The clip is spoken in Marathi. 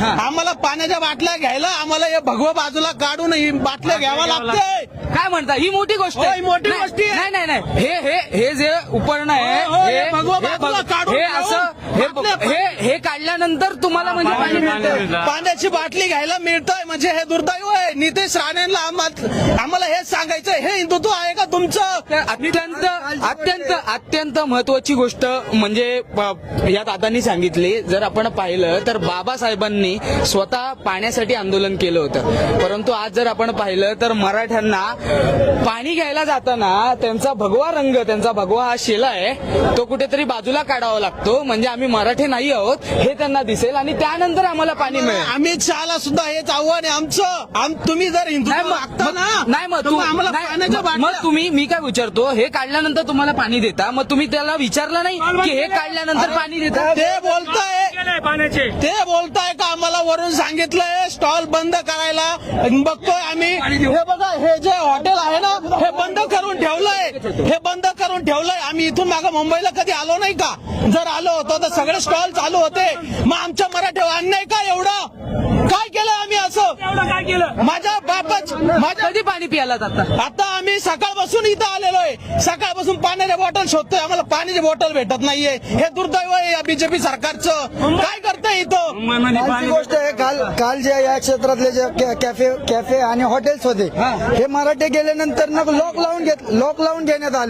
हा. आम्हाला पाण्याच्या बाटल्या घ्यायला आम्हाला हे भगवं बाजूला काढून ही बाटल्या घ्यावा लागते. काय म्हणता? ही मोठी गोष्ट हो, आहे ही मोठी नाही, गोष्ट आहे. नाही नाही नाही. हे हे हे जे उपकरण आहे हो, हो, हे हे भगवं हे बाजूला भग- काढून हे असं हे हे हे काढल्यानंतर तुम्हाला म्हणजे पाणी मिळतं. पाण्याची बाटली घ्यायला मिळतंय म्हणजे हे दुर्दैव आहे. नितेश राणेंना आम्हा- आम्हाला हेच सांगायचं हे हिंदुत्व आहे तुमचं अत्यंत अत्यंत अत्यंत महत्वाची गोष्ट म्हणजे या दादांनी सांगितली. जर आपण पाहिलं तर बाबासाहेबांनी स्वतः पाण्यासाठी आंदोलन केलं होतं. परंतु आज जर आपण पाहिलं तर मराठ्यांना पाणी घ्यायला जाताना त्यांचा भगवा रंग त्यांचा भगवा हा शेला आहे तो कुठेतरी बाजूला काढावा लागतो. म्हणजे आम्ही मराठी नाही आहोत हे त्यांना दिसेल आणि त्यानंतर आम्हाला पाणी मिळेल. अमित शहाला सुद्धा हेच आव्हान आहे आमचं. आम- तुम्ही जर ना नाही मग तर मी काय विचारतो हे काढल्यानंतर तुम्हाला पाणी देता? मग तुम्ही त्याला विचारलं नाही की हे काढल्यानंतर पाणी देता? ते बोलताय. पाण्याचे. ते बोलताय का आम्हाला वरून सांगितलंय? स्टॉल बंद करायला. बघतोय आम्ही. हे बघा हे जे हॉटेल आहे ना हे बंद करून ठेवलंय. हे बंद करून ठेवलंय. आम्ही इथून मागं मुंबईला कधी आलो नाही का? जर आलो होतो तर सगळे स्टॉल चालू होते. मग आमच्या मराठीवर अन्याय का एवढं? काय केलं एवढं काय केलं? माझ्या बापच माझ्या कधी पाणी प्यायला जाता आता आम्ही सकाळपासून इथं आलेलो आहे. सकाळपासून पाण्याच्या बॉटल शोधतोय. आम्हाला पाण्याची बॉटल भेटत नाहीये. हे दुर्दैव आहे या बीजेपी सरकारचं. काय करतंय इथं? गोष्ट आहे काल काल जे या क्षेत्रातले जे कॅ- कॅफे कॅफे आणि हॉटेल्स होते हे मराठे गेल्यानंतर ना लॉक लावून घेत लॉक लावून घेण्यात आले.